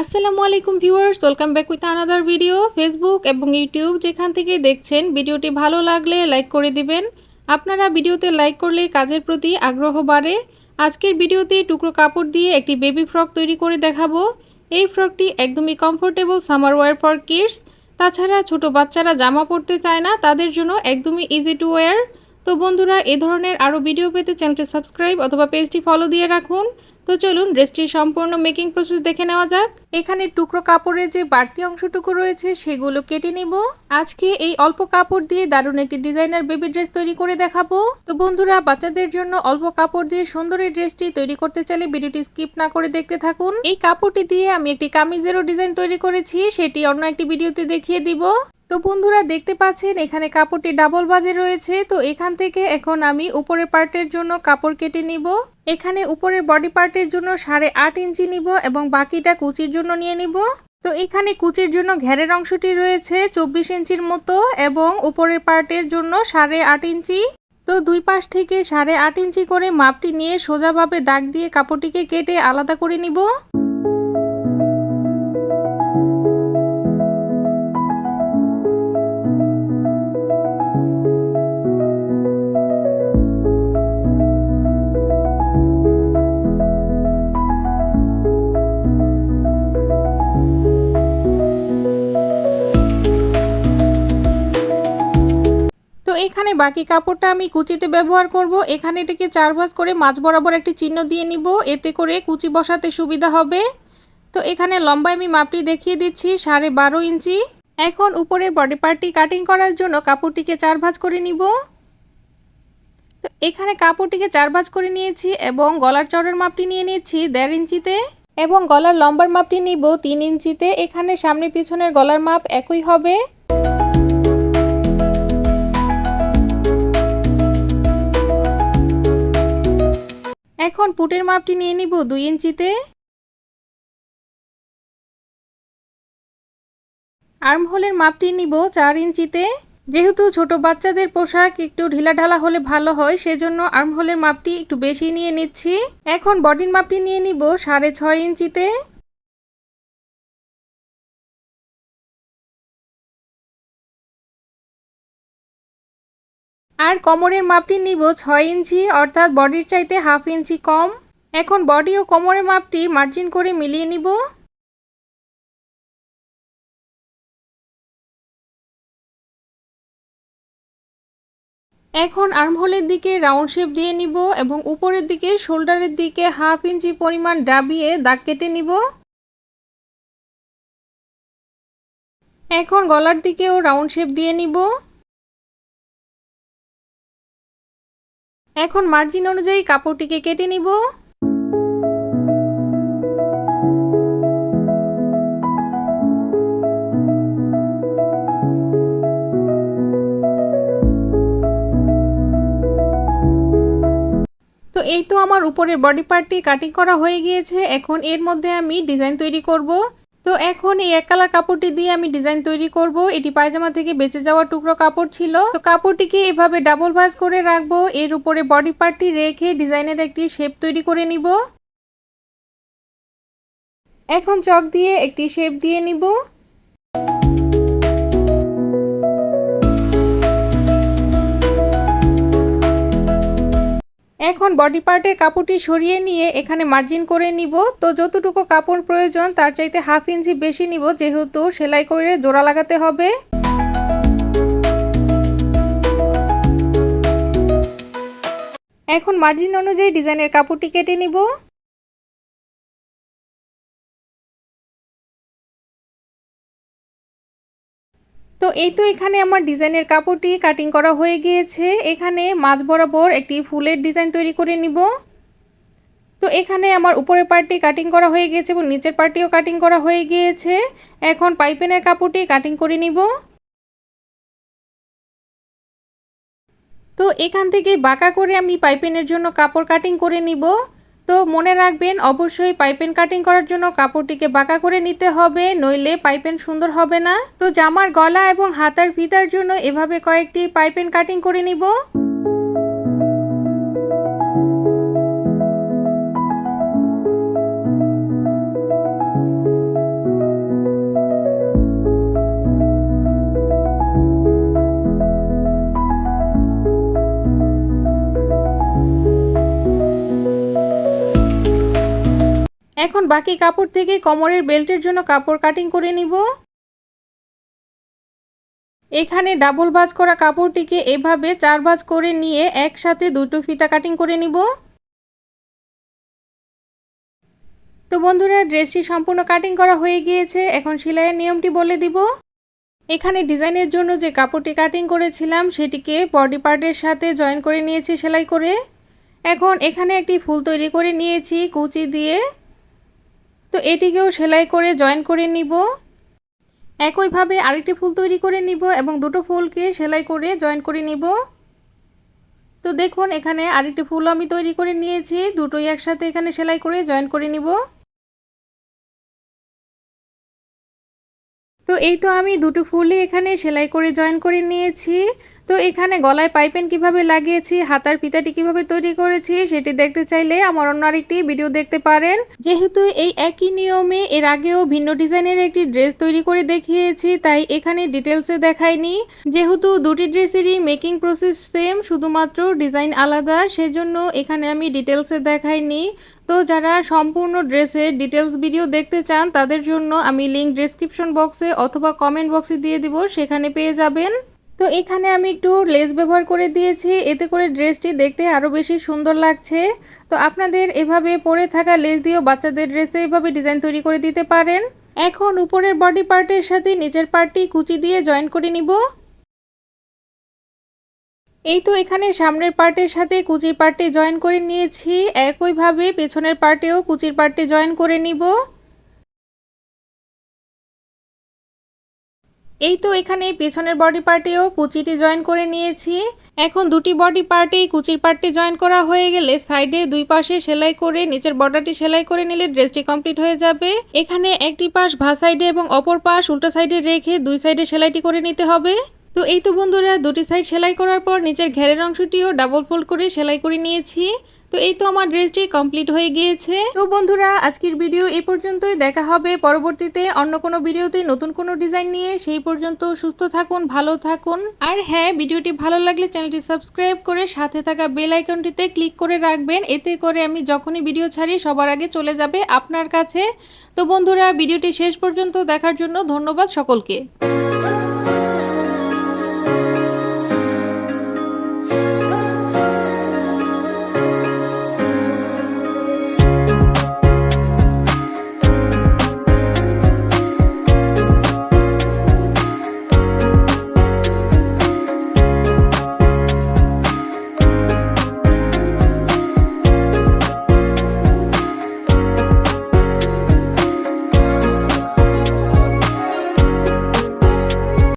আসসালামু আলাইকুম viewers, welcome back with another video Facebook এবং ইউটিউব যেখান থেকে দেখছেন, ভিডিওটি ভালো লাগলে লাইক করে দিবেন। আপনারা ভিডিওতে লাইক করলে কাজের প্রতি আগ্রহ বাড়ে। আজকের ভিডিওতে টুকরো কাপড় দিয়ে একটি বেবি ফ্রক তৈরি করে দেখাবো। এই ফ্রকটি একদমই comfortable summer wear for kids তাছাড়া ছোট বাচ্চারা জামা পরতে চায় না, তাদের জন্য একদমই ইজি টু ওয়্যার তো বন্ধুরা, এ ধরনের আরও ভিডিও পেতে চ্যানেলটি সাবস্ক্রাইব অথবা পেজটি ফলো দিয়ে রাখুন। তো চলুন ড্রেসটির সম্পূর্ণ মেকিং প্রসেস দেখে নেওয়া যাক। এখানে টুকরো কাপড়ের যে বাড়তি অংশটুকু রয়েছে, সেগুলো কেটে নিব। আজকে এই অল্প কাপড় দিয়ে দারুণ একটি ডিজাইনার বেবি ড্রেস তৈরি করে দেখাবো। তো বন্ধুরা, বাচ্চাদের জন্য অল্প কাপড় দিয়ে সুন্দর এই ড্রেসটি তৈরি করতে চাইলে ভিডিওটি স্কিপ না করে দেখতে থাকুন। এই কাপড়টি দিয়ে আমি একটি কামিজেরও ডিজাইন তৈরি করেছি, সেটি অন্য একটি ভিডিওতে দেখিয়ে দিব। তো বন্ধুরা দেখতে পাচ্ছেন, এখানে কাপড়টি ডাবল বাজে রয়েছে। তো এখান থেকে এখন আমি উপরের পার্টের জন্য কাপড় কেটে নিব। এখানে উপরের বডি পার্টের জন্য সাড়ে আট ইঞ্চি নিব এবং বাকিটা কুচির জন্য নিয়ে নিব। তো এখানে কুচির জন্য ঘেরের অংশটি রয়েছে চব্বিশ ইঞ্চির মতো এবং উপরের পার্টের জন্য সাড়ে আট ইঞ্চি। তো দুই পাশ থেকে সাড়ে আট ইঞ্চি করে মাপটি নিয়ে সোজাভাবে দাগ দিয়ে কাপড়টিকে কেটে আলাদা করে নিব। তো এখানে বাকি কাপড়টা আমি কুচিতে ব্যবহার করব। এখানে এটাকে চার ভাঁজ করে মাছ বরাবর একটি চিহ্ন দিয়ে নিব। এতে করে কুচি বসাতে সুবিধা হবে। তো এখানে লম্বায় আমি মাপটি দেখিয়ে দিচ্ছি, সাড়ে বারো ইঞ্চি। এখন উপরের বডি পার্টটি কাটিং করার জন্য কাপড়টিকে চার ভাঁজ করে নিব। তো এখানে কাপড়টিকে চার ভাঁজ করে নিয়েছি এবং গলার চড়ের মাপটি নিয়ে নিয়েছি দেড় ইঞ্চিতে এবং গলার লম্বার মাপটি নিব তিন ইঞ্চিতে। এখানে সামনে পিছনের গলার মাপ একই হবে। পুটের মাপটি নিয়ে নিব দুই ইঞ্চিতে। আর্মহোলের মাপটি নিব চার ইঞ্চিতে। যেহেতু ছোট বাচ্চাদের পোশাক একটু ঢিলাঢালা হলে ভালো হয়, সেজন্য আর্মহোলের মাপটি একটু বেশি নিয়ে নিচ্ছি। এখন বডির মাপটি নিয়ে নিব সাড়ে ছয় ইঞ্চিতে। আর কোমরের মাপটি নিব ছয় ইঞ্চি, অর্থাৎ বডির চাইতে হাফ ইঞ্চি কম। এখন বডি ও কোমরের মাপটি মার্জিন করে মিলিয়ে নিব। এখন আর্মহোলের দিকে রাউন্ড শেপ দিয়ে নিব এবং উপরের দিকে শোল্ডারের দিকে হাফ ইঞ্চি পরিমাণ ডাবিয়ে দাগ কেটে নিব। এখন গলার দিকেও রাউন্ড শেপ দিয়ে নিব। এখন মার্জিন অনুযায়ী কাপড়টিকে কেটে নিব। তো এই তো আমার উপরের বডি পার্টটি কাটিং করা হয়ে গিয়েছে। এখন এর মধ্যে আমি ডিজাইন তৈরি করব। তো এখন এই এক কালার কাপড়টি দিয়ে আমি ডিজাইন তৈরি করব। এটি পায়জামা থেকে বেঁচে যাওয়া টুকরো কাপড় ছিল। তো কাপড়টিকে এভাবে ডাবল ভাজ করে রাখব। এর উপরে বডি পার্টটি রেখে ডিজাইনের একটি শেপ তৈরি করে নিব। এখন চক দিয়ে একটি শেপ দিয়ে নিব। এখন বডি পার্টের কাপড়টি সরিয়ে নিয়ে এখানে মার্জিন করে নিব। তো যতটুকু কাপড় প্রয়োজন, তার চাইতে হাফ ইঞ্চি বেশি নিব, যেহেতু সেলাই করে জোড়া লাগাতে হবে। এখন মার্জিন অনুযায়ী ডিজাইনের কাপড়টি কেটে নিব। তো এই তো এখানে আমার ডিজাইনের কাপড়টি কাটিং করা হয়ে গিয়েছে। এখানে মাঝ বরাবর একটি ফুলের ডিজাইন তৈরি করে নিব। তো এখানে আমার উপরের পার্টটি কাটিং করা হয়ে গিয়েছে এবং নিচের পার্টিও কাটিং করা হয়ে গিয়েছে। এখন পাইপেনের কাপড়টি কাটিং করে নিব। তো এখান থেকে বাঁকা করে আমি পাইপেনের জন্য কাপড় কাটিং করে নিব। তো মনে রাখবেন, অবশ্যই পাইপেন কাটিং করার জন্য কাপড়টিকে বাঁকা করে নিতে হবে, নইলে পাইপেন সুন্দর হবে না। তো জামার গলা এবং হাতার ফিতার জন্য এভাবে কয়েকটি পাইপেন কাটিং করে নিব। এখন বাকি কাপড় থেকে কোমরের বেল্টের জন্য কাপড় কাটিং করে নিব। এখানে ডাবল ভাজ করা কাপড়টিকে এভাবে চার ভাজ করে নিয়ে একসাথে দুটো ফিতা কাটিং করে নিব। তো বন্ধুরা ড্রেসটি সম্পূর্ণ কাটিং করা হয়ে গিয়েছে। এখন সেলাইয়ের নিয়মটি বলে দিব। এখানে ডিজাইনের জন্য যে কাপড়টি কাটিং করেছিলাম, সেটিকে বডি পার্টের সাথে জয়েন করে নিয়েছি সেলাই করে। এখন এখানে একটি ফুল তৈরি করে নিয়েছি, কুচি দিয়ে। তো এটিকেও সেলাই করে জয়েন করে নিব। একইভাবে আরেকটি ফুল তৈরি করে নিব এবং দুটো ফুলকে সেলাই করে জয়েন করে নিব। তো দেখুন, এখানে আরেকটি ফুল আমি তৈরি করে নিয়েছি। দুটোই একসাথে এখানে সেলাই করে জয়েন করে নিব। তো এই তো আমি দুটো ফুলই এখানে সেলাই করে জয়েন করে নিয়েছি। তো এখানে গলায় পাইপেন কীভাবে লাগিয়েছি, হাতার ফিতাটি কীভাবে তৈরি করেছি, সেটি দেখতে চাইলে আমার অন্য আরেকটি ভিডিও দেখতে পারেন। যেহেতু এই একই নিয়মে এর আগেও ভিন্ন ডিজাইনের একটি ড্রেস তৈরি করে দেখিয়েছি, তাই এখানে ডিটেলসে দেখাইনি। যেহেতু দুটি ড্রেসেরই মেকিং প্রসেস সেম, শুধুমাত্র ডিজাইন আলাদা, সেজন্য এখানে আমি ডিটেলসে দেখাইনি। তো যারা সম্পূর্ণ ড্রেসের ডিটেলস ভিডিও দেখতে চান, তাদের জন্য আমি লিঙ্ক ডিসক্রিপশন বক্সে অথবা কমেন্ট বক্সে দিয়ে দিব, সেখানে পেয়ে যাবেন। তো এখানে আমি একটু লেস ব্যবহার করে দিয়েছি। এতে করে ড্রেসটি দেখতে আরও বেশি সুন্দর লাগছে। তো আপনাদের এভাবে পরে থাকা লেস দিয়েও বাচ্চাদের ড্রেসে এভাবে ডিজাইন তৈরি করে দিতে পারেন। এখন উপরের বডি পার্টের সাথে নিচের পার্টটি কুচি দিয়ে জয়েন করে নিব। এই তো এখানে সামনের পার্টের সাথে কুচির পার্টটি জয়েন করে নিয়েছি। একইভাবে পেছনের পার্টেও কুচির পার্টটি জয়েন করে নিব। এই তো এখানে পেছনের বডি পার্টেও কুচিটি জয়েন করে নিয়েছি। এখন দুটি বডি পার্টেই কুচির পার্টটি জয়েন করা হয়ে গেলে সাইডে দুই পাশে সেলাই করে নিচের বর্ডারটি সেলাই করে নিলে ড্রেসটি কমপ্লিট হয়ে যাবে। এখানে একটি পাশ ভা সাইডে এবং অপর পাশ উল্টো সাইডে রেখে দুই সাইডে সেলাইটি করে নিতে হবে। তো এই তো বন্ধুরা, দুটি সাইড সেলাই করার পর নিচের ঘেরের অংশটিও ডাবল ফোল্ড করে সেলাই করে নিয়েছি। তো এই তো আমার ড্রেসটি কমপ্লিট হয়ে গিয়েছে। তো বন্ধুরা, আজকের ভিডিও এই পর্যন্তই। দেখা হবে পরবর্তীতে অন্য কোনো ভিডিওতে নতুন কোনো ডিজাইন নিয়ে। সেই পর্যন্ত সুস্থ থাকুন, ভালো থাকুন। আর হ্যাঁ ভিডিওটি ভালো লাগলে চ্যানেলটি সাবস্ক্রাইব করে সাথে থাকা বেল আইকনটিতে ক্লিক করে রাখবেন। এতে করে আমি যখনই ভিডিও ছাড়ি, সবার আগে চলে যাবে আপনার কাছে। তো বন্ধুরা ভিডিওটি শেষ পর্যন্ত দেখার জন্য ধন্যবাদ সকলকে।